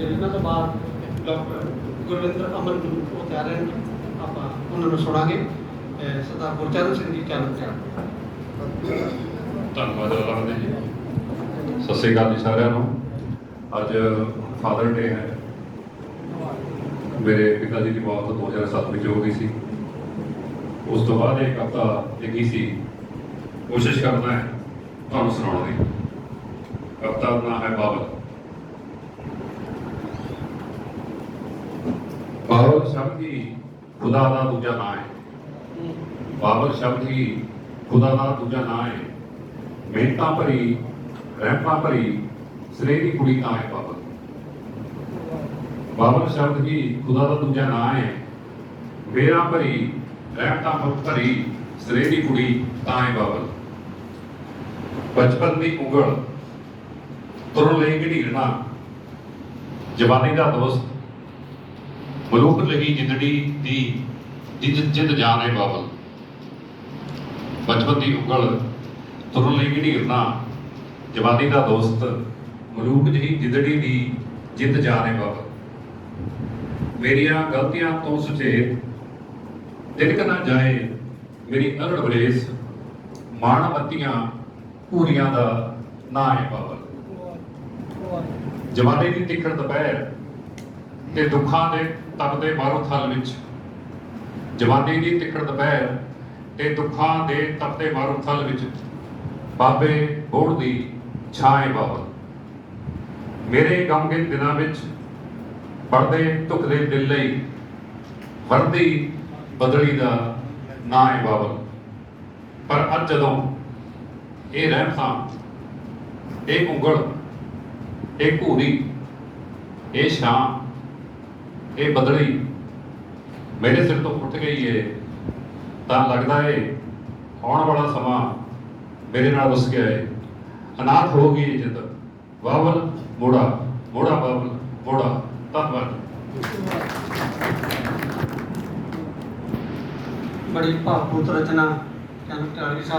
ਫਿਰ ਇਹਨਾਂ ਤੋਂ ਬਾਅਦ ਡਾਕਟਰ ਗੁਰਵਿੰਦਰ ਅਮਨ ਗੁਰੂ ਉਹ ਤਿਆਰ ਰਹਿਣਗੇ ਆਪਾਂ ਉਹਨਾਂ ਨੂੰ ਸੁਣਾਂਗੇ। ਸਰਦਾਰ ਗੁਰਚਰਨ ਸਿੰਘ ਜੀ ਚਾਲੂ ਤਿਆਰ ਧੰਨਵਾਦ ਅਲਵੰਦ ਜੀ ਸਤਿ ਸ੍ਰੀ ਅਕਾਲ ਜੀ ਸਾਰਿਆਂ ਨੂੰ। ਅੱਜ ਫਾਦਰ ਡੇ ਹੈ। ਮੇਰੇ ਪਿਤਾ ਜੀ ਦੀ ਮੌਤ 2007 ਵਿੱਚ ਹੋ ਗਈ ਸੀ। ਉਸ ਤੋਂ ਬਾਅਦ ਇੱਕ ਹਫਤਾ ਲੱਗੀ ਸੀ। ਕੋਸ਼ਿਸ਼ ਕਰਨਾ ਹੈ ਤੁਹਾਨੂੰ ਸੁਣਾਉਣ ਦੀ। ਹਫਤਾ ਦਾ ਨਾਮ ਹੈ ਬਾਬਲ ਬਾਬਲ ਸ਼ਬਦ ਹੀ ਖੁਦਾ ਦਾ ਦੂਜਾ ਨਾਮ ਹੈ। ਬਾਬਲ ਸ਼ਬਦ ਹੀ ਖੁਦਾ ਦਾ ਦੂਜਾ ਨਾਮ ਹੈ। ਮਿਹਨਤਾਂ ਭਰੀ ਰਹਿਮਤਾਂ ਭਰੀ, ਸਰੇ ਕੁੜੀ ਤਾਂ ਹੈ ਬਾਬਲ ਬਾਬਲ ਸ਼ਬਦ ਹੀ ਖੁਦਾ ਦਾ ਦੂਜਾ ਨਾਮ ਹੈ। ਮੇਰਾ ਭਰੀ ਰਹਿਮਤਾਂ ਭਰੀ, ਸਰੇ ਕੁੜੀ ਤਾਂ ਹੈ ਬਾਬਲ ਬਚਪਨ ਦੀ ਉਗਲ, ਤੁਰਨ ਲਈ ਘੜੀੜਨਾ ਜਵਾਨੀ ਦਾ ਦੋਸਤ ਮਲੂਕ ਲਈ ਜਿੰਦੜੀ ਦੀ ਜਿੱਦ ਜਿੱਦ ਹੈ ਬਾਬਲ। ਬਚਪਨ ਦੀ ਉਂਗਲ ਤੁਰਨ ਲਈ ਘੜੀੜਨਾ ਜਵਾਨੀ ਦਾ ਦੋਸਤ ਮਲੂਕ ਜਿਹੀ ਜਿੰਦੜੀ ਦੀ ਜਿੱਦ ਹੈ ਬਾਬਲ। ਮੇਰੀਆਂ ਗਲਤੀਆਂ ਤੋਂ ਸੁਚੇਤ ਤਿਲਕ ਨਾ ਜਾਏ ਮੇਰੀ ਅਰੜ ਬਰੇਸ ਮਾਣਮਤੀਆਂ ਪੂਰੀਆਂ ਦਾ ਨਾਂ ਹੈ ਬਾਬਲ। ਜਵਾਨੀ ਦੀ ਤਿੱਖੜ ਦੁਪਹਿਰ ਤੇ ਦੁੱਖਾਂ ਦੇ ਤਪਦੇ ਮਾਰੂ ਥਲ ਵਿੱਚ। ਜਵਾਨੀ ਦੀ ਤਿੱਖੜ ਦੁਪਹਿਰ ਤੇ ਦੁੱਖਾਂ ਦੇ ਤਪਦੇ ਮਾਰੂ ਥਲ ਵਿੱਚ। ਬਾਬੇ ਬੋੜ ਦੀ ਛਾਏ ਬਾਬਲ। ਮੇਰੇ ਗਮਗਿਨ ਦਿਨਾਂ ਵਿੱਚ ਪੜਦੇ ਧੁਖਦੇ ਦਿਲ ਲਈ ਵਰਦੀ ਬਦਲੀ ਦਾ ਨਾਂ ਹੈ ਬਾਬਲ। ਪਰ ਅੱਜ ਜਦੋਂ ਇਹ ਰਹਿਮਤਾਂ ਇਹ ਉਂਗਲ, ਇਹ ਘੂਰੀ, ਇਹ ਛਾਂ ਇਹ ਬਦਲੀ ਮੇਰੇ ਸਿਰ ਤੋਂ ਉੱਠ ਗਈ ਏ ਤਾਂ ਲੱਗਦਾ ਏ, ਆਉਣ ਵਾਲਾ ਸਮਾਂ ਮੇਰੇ ਨਾਲ ਰੁੱਸ ਗਿਆ ਏ। ਅਨਾਥ ਹੋ ਗਈ ਜਿੱਦ। ਬਾਬਲ, ਮੋੜਾ ਮੋੜਾ ਬਾਬਲ, ਮੋੜਾ। ਧੰਨਵਾਦ ਬੜੀ ਭਾਵਪੂਰਤ ਰਚਨਾ ਚਾਲੂ ਤਿਆਰੀ ਸਾਹਿਬ।